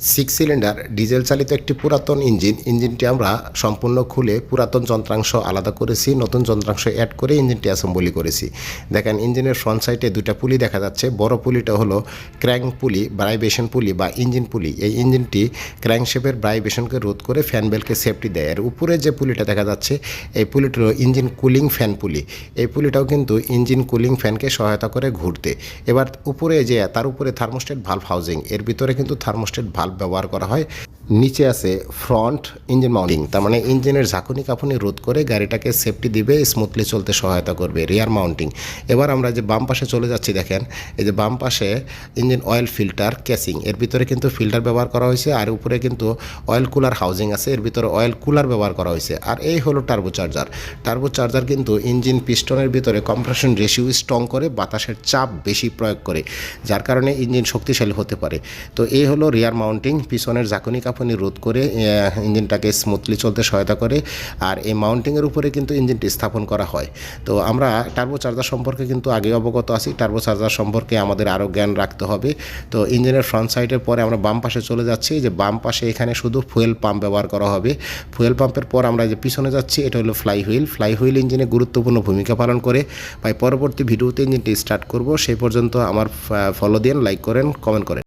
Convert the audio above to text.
Six cylinder diesel চালিত একটি পুরাতন ইঞ্জিন। ইঞ্জিনটি আমরা সম্পূর্ণ খুলে পুরাতন যন্ত্রাংশ আলাদা করেছি, নতুন যন্ত্রাংশ অ্যাড করে ইঞ্জিনটি অ্যাসেম্বলি করেছি। দেখেন, ইঞ্জিনের ফ্রন্ট সাইডে দুটা পুলি দেখা যাচ্ছে। বড় পুলিটা হলো ক্র্যাঙ্ক পুলি ব্রাইবেশন পুলি বা ইঞ্জিন পুলি। এই ইঞ্জিনটি ক্র্যাঙ্ক শেপের ব্রাইবেশনকে রোধ করে ফ্যান বেলকে সেফটি দেয়। আর উপরে যে পুলিটা দেখা যাচ্ছে, এই পুলিটি হলো ইঞ্জিন কুলিং ফ্যান পুলি। এই পুলিটাও কিন্তু ইঞ্জিন কুলিং ফ্যানকে সহায়তা করে ঘুরতে। এবার উপরে যে, তার উপরে থার্মোস্টেট ভালভ হাউজিং এর ভিতরে কিন্তু থার্মোস্টেট ভালভ ব্যবহার করা হয়। নিচে আছে ফ্রন্ট ইঞ্জিন মাউন্টিং তার মানে ইঞ্জিনের ঝাঁকুনি কাঁপুনি রোধ করে গাড়িটাকে সেফটি দিবে স্মুথলি চলতে সহায়তা করবে রিয়ার মাউন্টিং এবার আমরা যে বাম পাশে চলে যাচ্ছি, দেখেন, এই যে বাম পাশে ইঞ্জিন অয়েল ফিল্টার ক্যাসিং এর ভিতরে কিন্তু ফিল্টার ব্যবহার করা হয়েছে, আর উপরে কিন্তু অয়েল কুলার হাউজিং আছে, এর ভিতরে অয়েল কুলার ব্যবহার করা হয়েছে। আর এই হলো টার্বো চার্জার টার্বো চার্জার কিন্তু ইঞ্জিন পিস্টনের ভিতরে কম্প্রেশন রেশিও স্ট্রং করে, বাতাসের চাপ বেশি প্রয়োগ করে, যার কারণে ইঞ্জিন শক্তিশালী হতে পারে। তো এই হলো রিয়ার মাউন্টিং পিছনের ঝাঁকুনি কাঁপুনি রোধ করে ইঞ্জিনটাকে স্মুথলি চলতে সহায়তা করে আর এই মাউন্টিংয়ের উপরে কিন্তু ইঞ্জিনটি স্থাপন করা হয়। তো আমরা টার্বো চার্জার সম্পর্কে কিন্তু আগে অবগত আছি টার্বো চার্জার সম্পর্কে আমাদের আরও জ্ঞান রাখতে হবে। তো ইঞ্জিনের ফ্রন্ট সাইডের পরে আমরা বাম পাশে চলে যাচ্ছি যে বাম পাশে এখানে শুধু ফুয়েল পাম্প ব্যবহার করা হবে। ফুয়েল পাম্পের পর আমরা যে পিছনে যাচ্ছি, এটা হলো ফ্লাই হুইল ফ্লাই হুইল ইঞ্জিনে গুরুত্বপূর্ণ ভূমিকা পালন করে। ভাই, পরবর্তী ভিডিওতে ইঞ্জিনটি স্টার্ট করব। সেই পর্যন্ত আমার ফলো দিন লাইক করেন কমেন্ট করেন।